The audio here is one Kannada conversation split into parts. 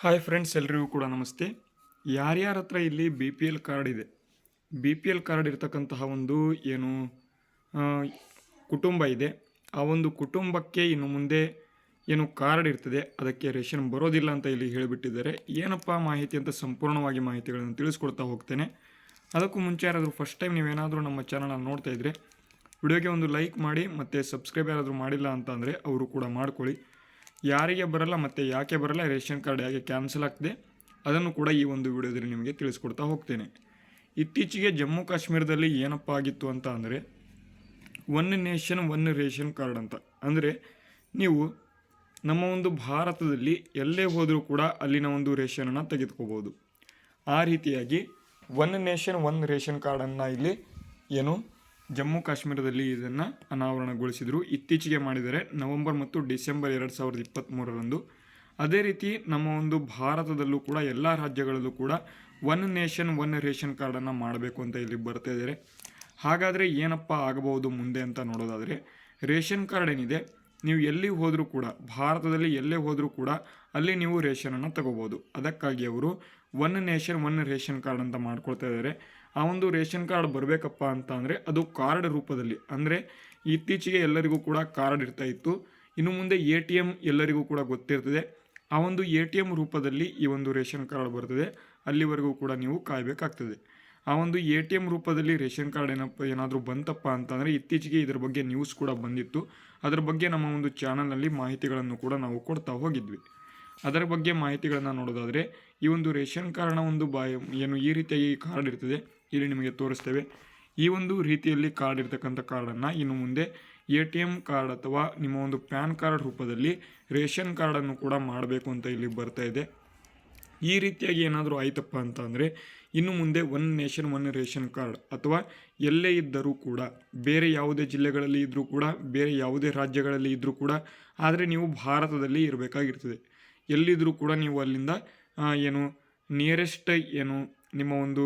ಹಾಯ್ ಫ್ರೆಂಡ್ಸ್ ಎಲ್ರಿಗೂ ಕೂಡ ನಮಸ್ತೆ. ಯಾರ್ಯಾರ ಹತ್ರ ಇಲ್ಲಿ ಬಿ ಪಿ ಎಲ್ ಕಾರ್ಡ್ ಇದೆ? ಬಿ ಪಿ ಎಲ್ ಕಾರ್ಡ್ ಇರ್ತಕ್ಕಂತಹ ಒಂದು ಏನು ಕುಟುಂಬ ಇದೆ. ಆ ಒಂದು ಕುಟುಂಬಕ್ಕೆ ಇನ್ನು ಮುಂದೆ ಏನು ಕಾರ್ಡ್ ಇರ್ತದೆ, ಅದಕ್ಕೆ ರೇಷನ್ ಬರೋದಿಲ್ಲ ಅಂತ ಇಲ್ಲಿ ಹೇಳಿಬಿಟ್ಟಿದ್ದಾರೆ. ಏನಪ್ಪ ಮಾಹಿತಿ ಅಂತ ಸಂಪೂರ್ಣವಾಗಿ ಮಾಹಿತಿಗಳನ್ನು ತಿಳಿಸ್ಕೊಡ್ತಾ ಹೋಗ್ತೇನೆ. ಅದಕ್ಕೂ ಮುಂಚೆ ಯಾರಾದರೂ ಫಸ್ಟ್ ಟೈಮ್ ನೀವೇನಾದರೂ ನಮ್ಮ ಚಾನಲ್ ನೋಡ್ತಾ ಇದ್ದರೆ ವಿಡಿಯೋಗೆ ಒಂದು ಲೈಕ್ ಮಾಡಿ, ಮತ್ತು ಸಬ್ಸ್ಕ್ರೈಬ್ ಯಾರಾದರೂ ಮಾಡಿಲ್ಲ ಅಂತ ಅಂದರೆ ಅವರು ಕೂಡ ಮಾಡ್ಕೊಳ್ಳಿ. ಯಾರಿಗೆ ಬರಲ್ಲ ಮತ್ತು ಯಾಕೆ ಬರಲ್ಲ, ರೇಷನ್ ಕಾರ್ಡ್ ಯಾಕೆ ಕ್ಯಾನ್ಸಲ್ ಆಗ್ತದೆ, ಅದನ್ನು ಕೂಡ ಈ ಒಂದು ವಿಡಿಯೋದಲ್ಲಿ ನಿಮಗೆ ತಿಳಿಸ್ಕೊಡ್ತಾ ಹೋಗ್ತೇನೆ. ಇತ್ತೀಚೆಗೆ ಜಮ್ಮು ಕಾಶ್ಮೀರದಲ್ಲಿ ಏನಪ್ಪ ಆಗಿತ್ತು ಅಂತ ಅಂದರೆ one nation one ration card ಅಂತ. ಅಂದರೆ, ನೀವು ನಮ್ಮ ಒಂದು ಭಾರತದಲ್ಲಿ ಎಲ್ಲೇ ಹೋದರೂ ಕೂಡ ಅಲ್ಲಿನ ಒಂದು ರೇಷನನ್ನು ತೆಗೆದುಕೋಬೋದು. ಆ ರೀತಿಯಾಗಿ ಒನ್ ನೇಷನ್ ಒನ್ ರೇಷನ್ ಕಾರ್ಡನ್ನು ಇಲ್ಲಿ ಏನು ಜಮ್ಮು ಕಾಶ್ಮೀರದಲ್ಲಿ ಇದನ್ನು ಅನಾವರಣಗೊಳಿಸಿದರು. ಇತ್ತೀಚೆಗೆ ಮಾಡಿದರೆ ನವೆಂಬರ್ ಮತ್ತು ಡಿಸೆಂಬರ್ ಎರಡು ಸಾವಿರದ ಇಪ್ಪತ್ತ್ಮೂರರಂದು ಅದೇ ರೀತಿ ನಮ್ಮ ಒಂದು ಭಾರತದಲ್ಲೂ ಕೂಡ, ಎಲ್ಲ ರಾಜ್ಯಗಳಲ್ಲೂ ಕೂಡ ಒನ್ ನೇಷನ್, ಒನ್ ರೇಷನ್ ಕಾರ್ಡನ್ನು ಮಾಡಬೇಕು ಅಂತ ಇಲ್ಲಿ ಬರ್ತಾ ಇದ್ದಾರೆ ಹಾಗಾದರೆ ಏನಪ್ಪ ಆಗಬಹುದು ಮುಂದೆ ಅಂತ ನೋಡೋದಾದರೆ, ರೇಷನ್ ಕಾರ್ಡ್ ಏನಿದೆ, ನೀವು ಎಲ್ಲಿ ಹೋದರೂ ಕೂಡ, ಭಾರತದಲ್ಲಿ ಎಲ್ಲೇ ಹೋದರೂ ಕೂಡ ಅಲ್ಲಿ ನೀವು ರೇಷನನ್ನು ತಗೋಬೋದು ಅದಕ್ಕಾಗಿ ಅವರು one nation, one ration card ಅಂತ ಮಾಡ್ಕೊಳ್ತಾ ಇದ್ದಾರೆ ಆ ಒಂದು ರೇಷನ್ ಕಾರ್ಡ್ ಬರಬೇಕಪ್ಪ ಅಂತ ಅಂದರೆ ಅದು ಕಾರ್ಡ್ ರೂಪದಲ್ಲಿ. ಅಂದರೆ ಇತ್ತೀಚೆಗೆ ಎಲ್ಲರಿಗೂ ಕೂಡ ಕಾರ್ಡ್ ಇರ್ತಾ ಇತ್ತು. ಇನ್ನು ಮುಂದೆ ಎ ಟಿ ಎಂ ಎಲ್ಲರಿಗೂ ಕೂಡ ಗೊತ್ತಿರ್ತದೆ. ಆ ಒಂದು ಎ ಟಿ ಎಂ ರೂಪದಲ್ಲಿ ಈ ಒಂದು ರೇಷನ್ ಕಾರ್ಡ್ ಬರ್ತದೆ. ಅಲ್ಲಿವರೆಗೂ ಕೂಡ ನೀವು ಕಾಯಬೇಕಾಗ್ತದೆ. ಆ ಒಂದು ಎ ಟಿ ಎಂ ರೂಪದಲ್ಲಿ ರೇಷನ್ ಕಾರ್ಡ್ ಏನಪ್ಪ, ಏನಾದರೂ ಬಂತಪ್ಪ ಅಂತಂದರೆ ಇತ್ತೀಚೆಗೆ ಇದರ ಬಗ್ಗೆ ನ್ಯೂಸ್ ಕೂಡ ಬಂದಿತ್ತು. ಅದರ ಬಗ್ಗೆ ನಮ್ಮ ಒಂದು ಚಾನಲ್ನಲ್ಲಿ ಮಾಹಿತಿಗಳನ್ನು ಕೂಡ ನಾವು ಕೊಡ್ತಾ ಹೋಗಿದ್ವಿ. ಅದರ ಬಗ್ಗೆ ಮಾಹಿತಿಗಳನ್ನು ನೋಡೋದಾದರೆ ಈ ಒಂದು ರೇಷನ್ ಕಾರ್ಡ್ನ ಒಂದು ಬಾಯ, ಏನು ಈ ರೀತಿಯಾಗಿ ಕಾರ್ಡ್ ಇರ್ತದೆ. ಇಲ್ಲಿ ನಿಮಗೆ ತೋರಿಸ್ತೇವೆ. ಈ ಒಂದು ರೀತಿಯಲ್ಲಿ ಕಾರ್ಡ್ ಇರ್ತಕ್ಕಂಥ ಕಾರ್ಡನ್ನು ಇನ್ನು ಮುಂದೆ ಎ ಟಿ ಎಂ ಕಾರ್ಡ್ ಅಥವಾ ನಿಮ್ಮ ಒಂದು ಪ್ಯಾನ್ ಕಾರ್ಡ್ ರೂಪದಲ್ಲಿ ರೇಷನ್ ಕಾರ್ಡನ್ನು ಕೂಡ ಮಾಡಬೇಕು ಅಂತ ಇಲ್ಲಿ ಬರ್ತಾ ಇದೆ. ಈ ರೀತಿಯಾಗಿ ಏನಾದರೂ ಆಯ್ತಪ್ಪ ಅಂತ ಇನ್ನು ಮುಂದೆ one nation one ration card ಅಥವಾ ಎಲ್ಲೇ ಇದ್ದರೂ ಕೂಡ, ಬೇರೆ ಯಾವುದೇ ಜಿಲ್ಲೆಗಳಲ್ಲಿ ಇದ್ದರೂ ಕೂಡ, ಬೇರೆ ಯಾವುದೇ ರಾಜ್ಯಗಳಲ್ಲಿ ಇದ್ದರೂ ಕೂಡ ಆದರೆ ನೀವು ಭಾರತದಲ್ಲಿ ಇರಬೇಕಾಗಿರ್ತದೆ. ಎಲ್ಲಿದ್ದರೂ ಕೂಡ ನೀವು ಅಲ್ಲಿಂದ ಏನು ನಿಯರೆಸ್ಟ್ ಏನು ನಿಮ್ಮ ಒಂದು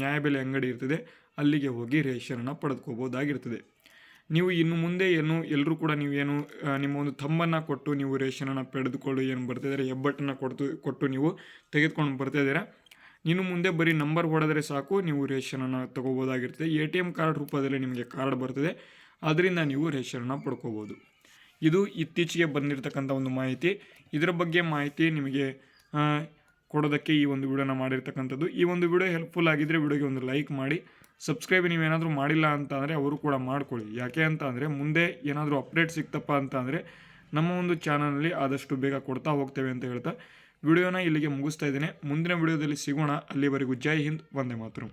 ನ್ಯಾಯಬೆಲೆ ಅಂಗಡಿ ಇರ್ತದೆ, ಅಲ್ಲಿಗೆ ಹೋಗಿ ರೇಷನನ್ನು ಪಡೆದುಕೋಬೋದಾಗಿರ್ತದೆ ನೀವು ಇನ್ನು ಮುಂದೆ ಏನು ಎಲ್ಲರೂ ಕೂಡ ನೀವೇನು ನಿಮ್ಮ ಒಂದು ಥಂಬನ್ನು ಕೊಟ್ಟು ನೀವು ರೇಷನನ್ನು ಪಡೆದುಕೊಂಡು ಏನು ಬರ್ತಿದ್ದಾರೆ ಹೆಬ್ಬಟ್ಟನ್ನು ಕೊಟ್ಟು ಕೊಟ್ಟು ನೀವು ತೆಗೆದುಕೊಂಡು ಬರ್ತಾಯಿದ್ದೀರಾ ಇನ್ನು ಮುಂದೆ ಬರೀ ನಂಬರ್ ಹೊಡೆದರೆ ಸಾಕು, ನೀವು ರೇಷನನ್ನು ತಗೋಬೋದಾಗಿರ್ತದೆ ಎ ಟಿ ಎಂ ಕಾರ್ಡ್ ರೂಪದಲ್ಲಿ ನಿಮಗೆ ಕಾರ್ಡ್ ಬರ್ತದೆ, ಅದರಿಂದ ನೀವು ರೇಷನನ್ನು ಪಡ್ಕೋಬೋದು ಇದು ಇತ್ತೀಚೆಗೆ ಬಂದಿರತಕ್ಕಂಥ ಒಂದು ಮಾಹಿತಿ. ಇದರ ಬಗ್ಗೆ ಮಾಹಿತಿ ನಿಮಗೆ ಕೊಡೋದಕ್ಕೆ ಈ ಒಂದು ವಿಡಿಯೋನ ಮಾಡಿರ್ತಕ್ಕಂಥದ್ದು. ಈ ಒಂದು ವಿಡಿಯೋ ಹೆಲ್ಪ್ಫುಲ್ ಆಗಿದ್ದರೆ ವಿಡಿಯೋಗೆ ಒಂದು ಲೈಕ್ ಮಾಡಿ. ಸಬ್ಸ್ಕ್ರೈಬ್ ನೀವೇನಾದರೂ ಮಾಡಿಲ್ಲ ಅಂತ ಅಂದರೆ ಅವರು ಕೂಡ ಮಾಡ್ಕೊಳ್ಳಿ. ಯಾಕೆ ಅಂತ ಅಂದರೆ ಮುಂದೆ ಏನಾದರೂ ಅಪ್ಡೇಟ್ ಸಿಕ್ತಪ್ಪ ಅಂತ ಅಂದರೆ ನಮ್ಮ ಒಂದು ಚಾನಲಲ್ಲಿ ಆದಷ್ಟು ಬೇಗ ಕೊಡ್ತಾ ಹೋಗ್ತೇವೆ ಅಂತ ಹೇಳ್ತಾ. ವಿಡಿಯೋನ ಇಲ್ಲಿಗೆ ಮುಗಿಸ್ತಾ ಇದ್ದೇನೆ. ಮುಂದಿನ ವಿಡಿಯೋದಲ್ಲಿ ಸಿಗೋಣ. ಅಲ್ಲಿವರೆಗೂ ಜೈ ಹಿಂದ್, ವಂದೇ ಮಾತರಂ.